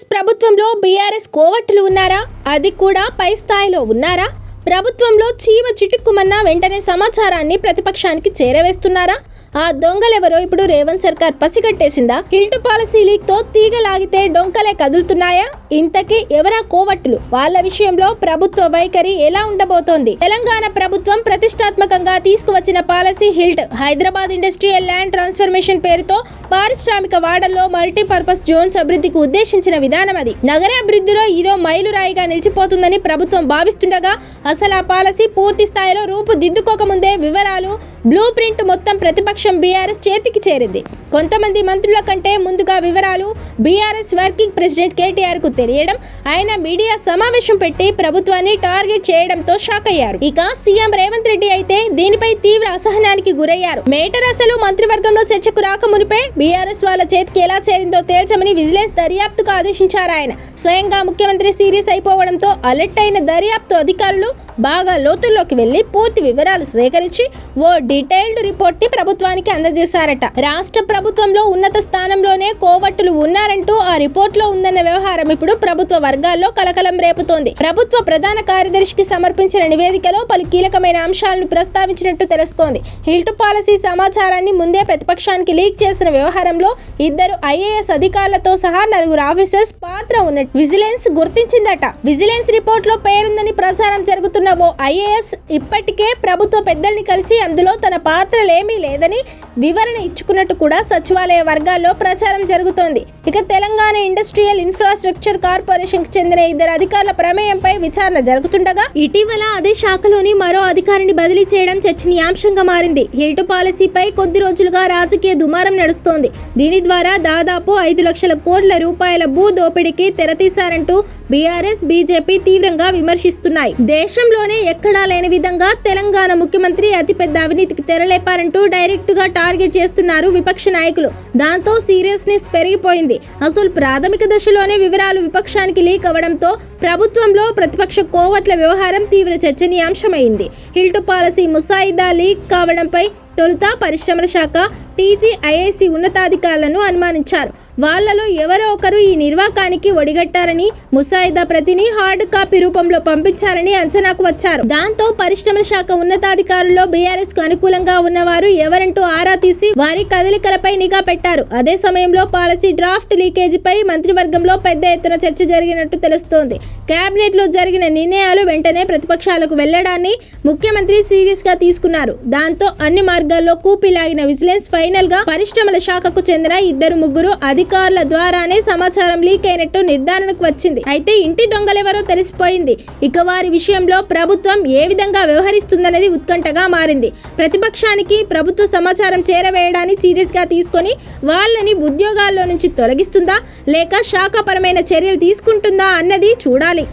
TRS ప్రభుత్వంలో BRS కోవట్టులు ఉన్నారా? అది కూడా పై స్థాయిలో ఉన్నారా? ప్రభుత్వంలో చీమ చిటుక్కుమన్న వెంటనే సమాచారాన్ని ప్రతిపక్షానికి చేరవేస్తున్నారా? ఆ దొంగలెవరో ఇప్పుడు రేవంత్ సర్కార్ పసిగట్టేసిందా? హిల్ట్ పాలసీ లీక్తో తీగ లాగితే డొంకలే కదులుతున్నాయా? ఇంతకీ ఎవరా కోవట్టులు? వాళ్ళ విషయంలో ప్రభుత్వ వైఖరి ఎలా ఉండబోతోంది? తెలంగాణ ప్రభుత్వం ప్రతిష్టాత్మకంగా తీసుకువచ్చిన policy HILT Hyderabad industrial land transformation పేరుతో పారిశ్రామిక వాడల్లో మల్టీపర్పస్ జోన్స్ అభివృద్ధికి ఉద్దేశించిన విధానం అది. నగరాభివృద్ధిలో ఇదో మైలురాయిగా నిలిచిపోతుందని ప్రభుత్వం భావిస్తుండగా అసలు ఆ పాలసీ పూర్తి స్థాయిలో రూపుదిద్దుకోకముందే వివరాలు బ్లూ ప్రింట్ మొత్తం ప్రతిపక్ష బీఆర్ఎస్ చేతికి చేరింది. కొంతమంది మంత్రుల కంటే ముందుగా వివరాలు బీఆర్ఎస్ వర్కింగ్ ప్రెసిడెంట్ కేటీఆర్కు తెలియడం ఆయన మీడియా సమావేశం పెట్టి ప్రభుత్వాన్ని టార్గెట్ చేయడంతో షాక్ అయ్యారు. ఇక సీఎం రేవంత్ రెడ్డి అయితే దీనిపై తీవ్ర అసహనానికి గురయ్యారు. మేటర్ అసలు మంత్రివర్గంలో చర్చకు రాక మునిపే బీఆర్ఎస్ వాళ్ళ చేతికి ఎలా చేరిందో తేల్చమని విజిలెన్స్ దర్యాప్తుకు ఆదేశించారు ఆయన. స్వయంగా ముఖ్యమంత్రి సీరియస్ అయిపోవడంతో అలర్ట్ అయిన దర్యాప్తు అధికారులు బాగా లోతుల్లోకి వెళ్ళి పూర్తి వివరాలు సేకరించి ఓ డీటెయిల్డ్ రిపోర్ట్ని ప్రభుత్వానికి అందజేశారట. రాష్ట్ర ప్రభుత్వంలో ఉన్నత స్థానంలోనే కోవట్టులు ఉన్నారంటూ ఆ రిపోర్ట్లో ఉందన్న వ్యవహారం ఇప్పుడు ప్రభుత్వ వర్గాల్లో కలకలం రేపుతోంది. ప్రభుత్వ ప్రధాన కార్యదర్శికి సమర్పించిన నివేదికలో పలు కీలకమైన అంశాలను ప్రస్తావించినట్టు తెలుస్తోంది. హిల్టు పాలసీ సమాచారాన్ని ముందే ప్రతిపక్షానికి లీక్ చేసిన వ్యవహారంలో ఇద్దరు ఐఏఎస్ అధికారులతో సహా నలుగురు ఆఫీసర్స్ పాత్ర ఉన్నట్టు విజిలెన్స్ గుర్తించిందట. విజిలెన్స్ రిపోర్ట్లో పేరుందని ప్రచారం జరుగుతున్న ఓ ఐఏఎస్ ఇప్పటికే ప్రభుత్వ పెద్దల్ని కలిసి అందులో తన పాత్రలేమీ లేదని వివరణ ఇచ్చుకున్నట్టు కూడా సచివాలయ వర్గాల్లో ప్రచారం జరుగుతోంది. ఇక తెలంగాణ ఇండస్ట్రియల్ ఇన్ఫ్రాస్ట్రక్చర్ కార్పొరేషన్కి చెందిన ఇద్దరు అధికారుల ప్రమేయంపై విచారణ జరుగుతుండగా ఇటీవల అదే శాఖలోని మరో అధికారిని బదిలీ చేయడం చర్చనీయాంశంగా మారింది. హిల్టు పాలసీపై కొద్ది రోజులుగా రాజకీయ దుమారం నడుస్తోంది. దీని ద్వారా దాదాపు ఐదు లక్షల కోట్ల రూపాయల భూ దోపిడీకి తెరతీశారంటూ బీఆర్ఎస్ బీజేపీ తీవ్రంగా విమర్శిస్తున్నాయి. దేశంలో రాష్ట్రంలోనే ఎక్కడా లేని విధంగా తెలంగాణ ముఖ్యమంత్రి అతిపెద్ద అవినీతికి తెరలేపారంటూ డైరెక్ట్గా టార్గెట్ చేస్తున్నారు విపక్ష నాయకులు. దాంతో సీరియస్నెస్ పెరిగిపోయింది. అసలు ప్రాథమిక దశలోనే వివరాలు విపక్షానికి లీక్ అవ్వడంతో ప్రభుత్వంలో ప్రతిపక్ష కోవట్ల వ్యవహారం తీవ్ర చర్చనీయాంశమైంది. హిల్టు పాలసీ ముసాయిదా లీక్ కావడంపై తొలుత పరిశ్రమల శాఖ టీజీఐఐసి ఉన్నతాధికారులను అనుమానించారు. వాళ్ళలో ఎవరో ఒకరు ఈ నిర్వాకానికి ఒడిగట్టారని ముసాయిదా ప్రతిని హార్డ్ కాపీ రూపంలో పంపించారని అంచనాకు వచ్చారు. దాంతో పరిశ్రమల శాఖ ఉన్నతాధికారుల్లో బీఆర్ఎస్కు అనుకూలంగా ఉన్నవారు ఎవరంటూ ఆరా తీసి వారి కదలికలపై నిఘా పెట్టారు. అదే సమయంలో పాలసీ డ్రాఫ్ట్ లీకేజీపై మంత్రివర్గంలో పెద్ద ఎత్తున చర్చ జరిగినట్టు తెలుస్తోంది. కేబినెట్లో జరిగిన నిర్ణయాలు వెంటనే ప్రతిపక్షాలకు వెళ్ళడాన్ని ముఖ్యమంత్రి సీరియస్గా తీసుకున్నారు. దాంతో అన్ని మార్గాల్లో కూపిలాగిన విజిలెన్స్ ఫైనల్గా పరిశ్రమల శాఖకు చెందిన ఇద్దరు ముగ్గురు అధికారుల ద్వారానే సమాచారం లీక్ అయినట్టు నిర్ధారణకు వచ్చింది. అయితే ఇంటి దొంగలెవరో తెలిసిపోయింది. ఇక వారి విషయంలో ప్రభుత్వం ఏ విధంగా వ్యవహరిస్తుందనేది ఉత్కంఠగా మారింది. ప్రతిపక్షానికి ప్రభుత్వ సమాచారం చేరవేయడాన్ని సీరియస్గా తీసుకొని వాళ్ళని ఉద్యోగాల్లో నుంచి తొలగిస్తుందా? లేక శాఖపరమైన చర్యలు తీసుకుంటుందా అన్నది చూడాలి.